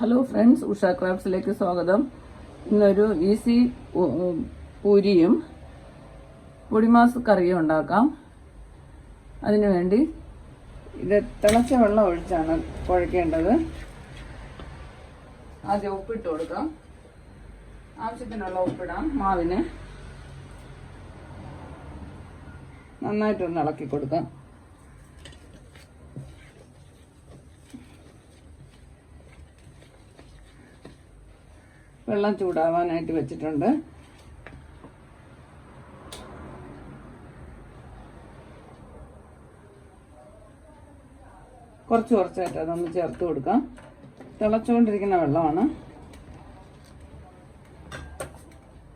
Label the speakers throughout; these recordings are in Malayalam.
Speaker 1: ഹലോ ഫ്രണ്ട്സ് ഉഷ ക്രാഫ്റ്റ്സിലേക്ക് സ്വാഗതം. ഇന്നൊരു ഈസി പൂരിയും പൊടിമാസ് കറിയും ഉണ്ടാക്കാം. അതിനുവേണ്ടി ഇത് തിളച്ച വെള്ളം ഒഴിച്ചാണ് കുഴക്കേണ്ടത്. ആദ്യം ഉപ്പിട്ട് കൊടുക്കാം. ആവശ്യത്തിനുള്ള ഉപ്പിടാം മാവിന്. നന്നായിട്ടൊന്ന് ഇളക്കി കൊടുക്കാം. വെള്ളം ചൂടാവാനായിട്ട് വെച്ചിട്ടുണ്ട്. കുറച്ച് കുറച്ചായിട്ട് അതൊന്ന് ചേർത്ത് കൊടുക്കാം. തിളച്ചുകൊണ്ടിരിക്കുന്ന വെള്ളമാണ്.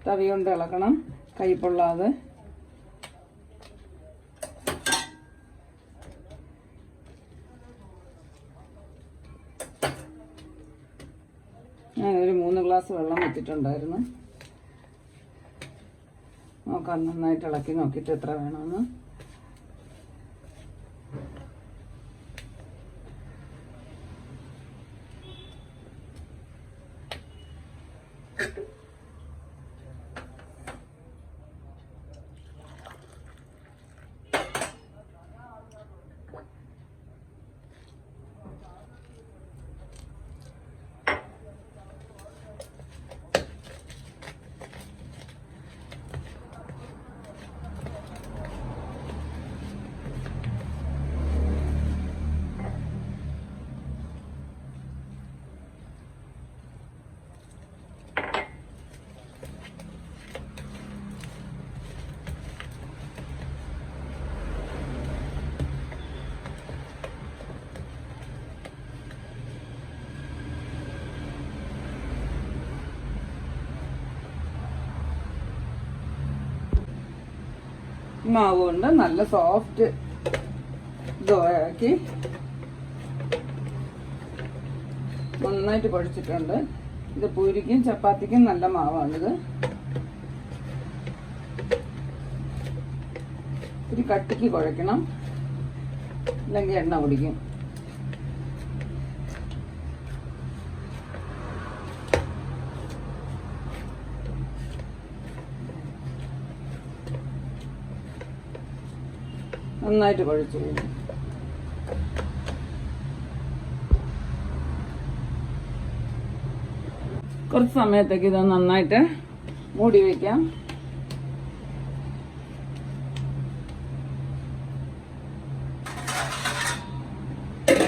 Speaker 1: തവി കൊണ്ട് ഇളക്കണം. കൈ പൊള്ളാതെ. ഗ്ലാസ് വെള്ളം വെച്ചിട്ടുണ്ടായിരുന്നു. നോക്കാം നന്നായിട്ട് ഇളക്കി നോക്കിയിട്ട് എത്ര വേണമെന്ന്. മാവ് കൊണ്ട് നല്ല സോഫ്റ്റ് ദോയാക്കി നന്നായിട്ട് കുഴച്ചിട്ടുണ്ട്. ഇത് പൂരിക്കും ചപ്പാത്തിക്കും നല്ല മാവാണിത്. ഒരു കട്ടിക്ക് കുഴക്കണം അല്ലെങ്കിൽ എണ്ണ കുടിക്കും. നന്നായിട്ട് കുഴച്ചു കുറച്ച് സമയത്തേക്ക് ഇത് നന്നായിട്ട് മൂടി വയ്ക്കാം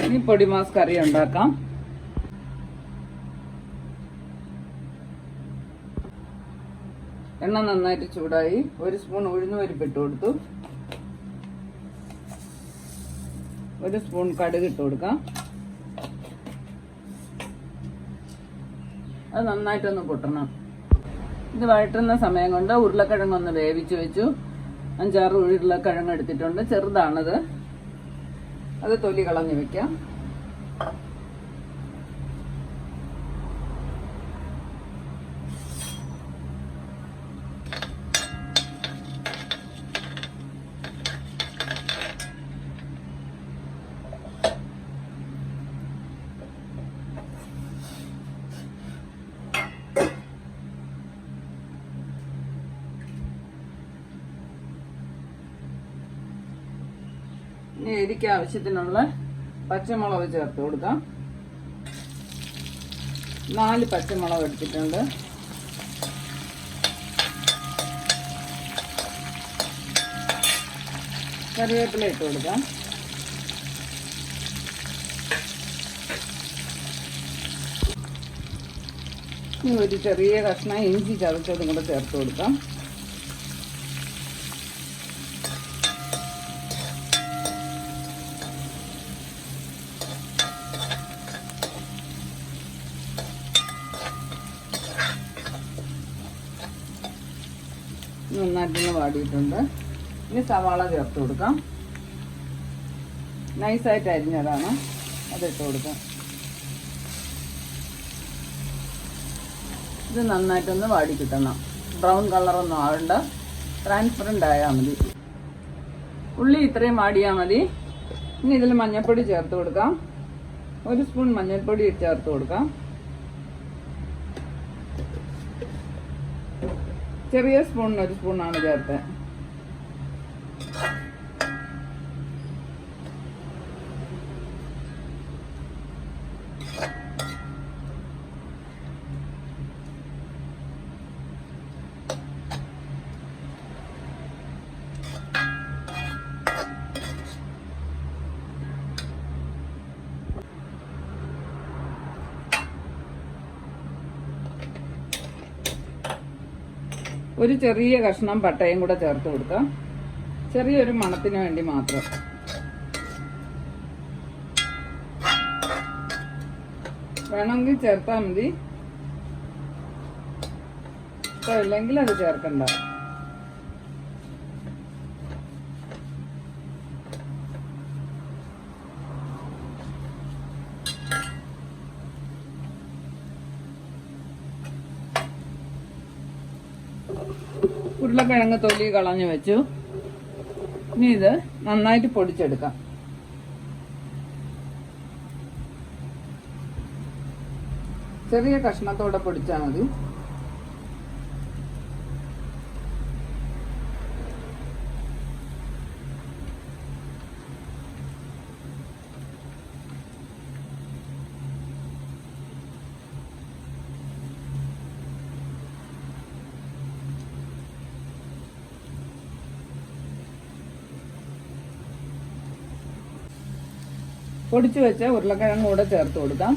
Speaker 1: ഇനി പൊടിമാസ് കറി ഉണ്ടാക്കാം. എണ്ണ നന്നായിട്ട് ചൂടായി. ഒരു സ്പൂൺ ഉഴുന്ന് ഇട്ട് കൊടുത്തു. ഒരു സ്പൂൺ കടുക് ഇട്ട് കൊടുക്കാം. അത് നന്നായിട്ടൊന്ന് പൊട്ടണം. ഇത് വഴറ്റുന്ന സമയം കൊണ്ട് ഉരുളക്കിഴങ്ങ് ഒന്ന് വേവിച്ച് വെച്ചു. അഞ്ചാറ് ഉരുളക്കിഴങ്ങ് എടുത്തിട്ടുണ്ട്. ചെറുതാണത്. അത് തൊലി കളഞ്ഞു വെക്കാം. ഇനി എരിക്ക് ആവശ്യത്തിനുള്ള പച്ചമുളക് ചേർത്ത് കൊടുക്കാം. നാല് പച്ചമുളക് എടുത്തിട്ടുണ്ട്. കറിവേപ്പില ഇട്ട് കൊടുക്കാം. ഇനി ഒരു ചെറിയ കഷ്ണം ഇഞ്ചി ചതച്ചതും കൂടെ ചേർത്ത് കൊടുക്കാം. നന്നായിട്ടൊന്ന് വാടിയിട്ടുണ്ട്. ഇനി സവാള ചേർത്ത് കൊടുക്കാം. നൈസായിട്ട് അരിഞ്ഞതാണ്. അതിട്ട് കൊടുക്കാം. ഇത് നന്നായിട്ടൊന്ന് വാടി കിട്ടണം. ബ്രൗൺ കളറൊന്നും ആവണ്ട. ട്രാൻസ്പെറന്റ് ആയാൽ മതി. ഉള്ളി ഇത്രയും വാടിയാൽ മതി. ഇനി ഇതിൽ മഞ്ഞൾപ്പൊടി ചേർത്ത് കൊടുക്കാം. ഒരു സ്പൂൺ മഞ്ഞൾപ്പൊടി ചേർത്ത് കൊടുക്കാം. ചെറിയ സ്പൂണിന് ഒരു സ്പൂണാണ് ചേർത്തത് ഒരു ചെറിയ കഷ്ണം പട്ടയും കൂടെ ചേർത്ത് കൊടുക്കാം. ചെറിയൊരു മണത്തിന് വേണ്ടി മാത്രം. വേണമെങ്കിൽ ചേർത്താൽ മതി. ഇല്ലെങ്കിൽ അത് ചേർക്കണ്ട. ഉരുളക്കിഴങ്ങ് തൊലി കളഞ്ഞു വെച്ചു. ഇനി ഇത് നന്നായിട്ട് പൊടിച്ചെടുക്കാം. ചെറിയ കഷ്ണത്തോടെ പൊടിച്ചാൽ മതി. പൊടിച്ചു വെച്ച ഉരുളക്കിഴങ്ങ് കൂടെ ചേർത്ത് കൊടുക്കാം.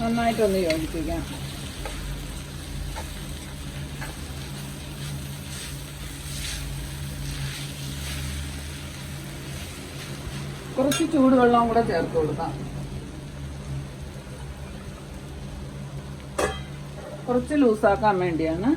Speaker 1: നന്നായിട്ടൊന്ന് യോജിപ്പിക്കാം. കുറച്ച് ചൂടുവെള്ളം കൂടെ ചേർത്ത് കൊടുക്കാം. കുറച്ച് ലൂസാക്കാൻ വേണ്ടിയാണ്.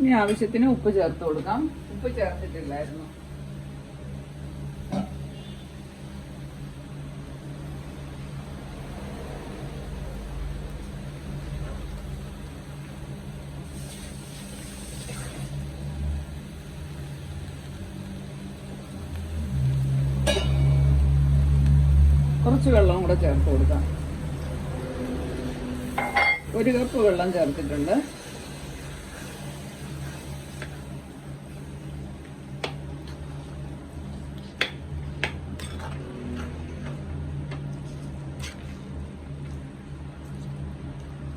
Speaker 1: ഇനി ആവശ്യത്തിന് ഉപ്പ് ചേർത്ത് കൊടുക്കാം. ഉപ്പ് ചേർത്തിട്ടില്ലായിരുന്നു. കുറച്ച് വെള്ളം കൂടെ ചേർത്ത് കൊടുക്കാം. ഒരു കപ്പ് വെള്ളം ചേർത്തിട്ടുണ്ട്.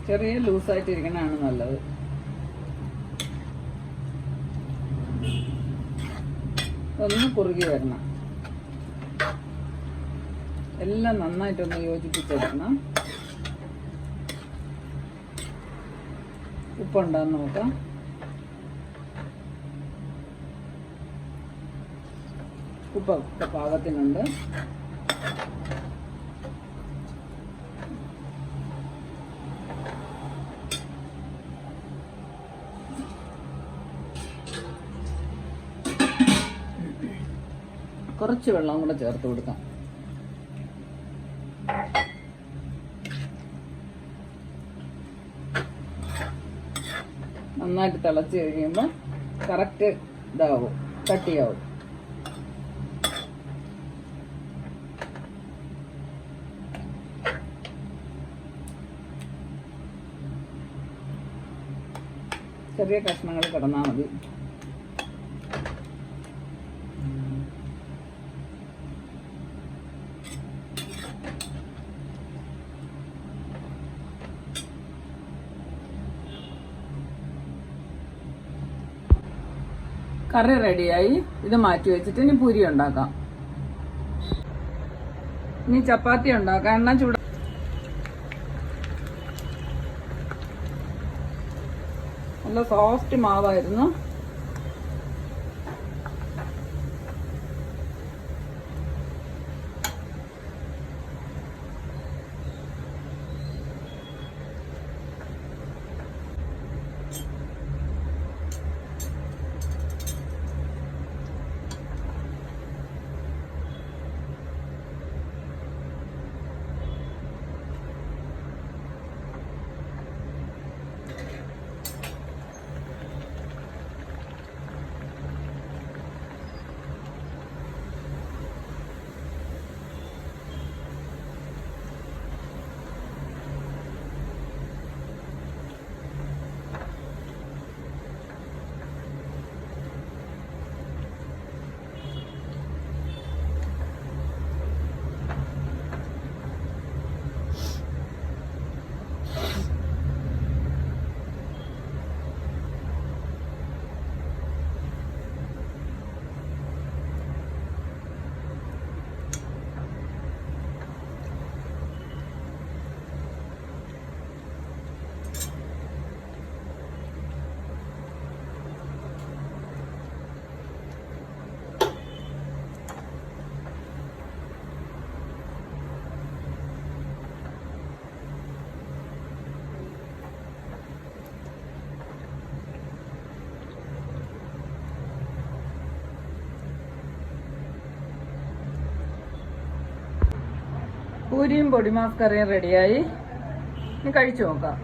Speaker 1: ചെറിയ ലൂസായിട്ടിരിക്കണതാണ് നല്ലത്. ഒന്ന് കുറുകി വരണം. എല്ലാം നന്നായിട്ടൊന്ന് യോജിപ്പിച്ചെടുക്കണം. ഉപ്പുണ്ടാന്ന് നോക്കാം. ഉപ്പൊക്കെ പാകത്തിനുണ്ട്. കുറച്ച് വെള്ളം കൂടെ ചേർത്ത് കൊടുക്കാം. നന്നായിട്ട് തിളച്ച് കഴിയുമ്പോൾ കറക്റ്റ് ഇതാവും കട്ടിയാവും. ചെറിയ കഷ്ണങ്ങൾ കിടന്നാൽ മതി. കറി റെഡിയായി. ഇത് മാറ്റി വെച്ചിട്ട് ഇനി പുരി ഉണ്ടാക്കാം. ഇനി ചപ്പാത്തി ഉണ്ടാക്കാം. എണ്ണ ചൂട് നല്ല സോഫ്റ്റ് മാവായിരുന്നു. പൂരിയും പൊടിമാസ് കറിയും റെഡിയായി ഇനി കഴിച്ചു നോക്കാം.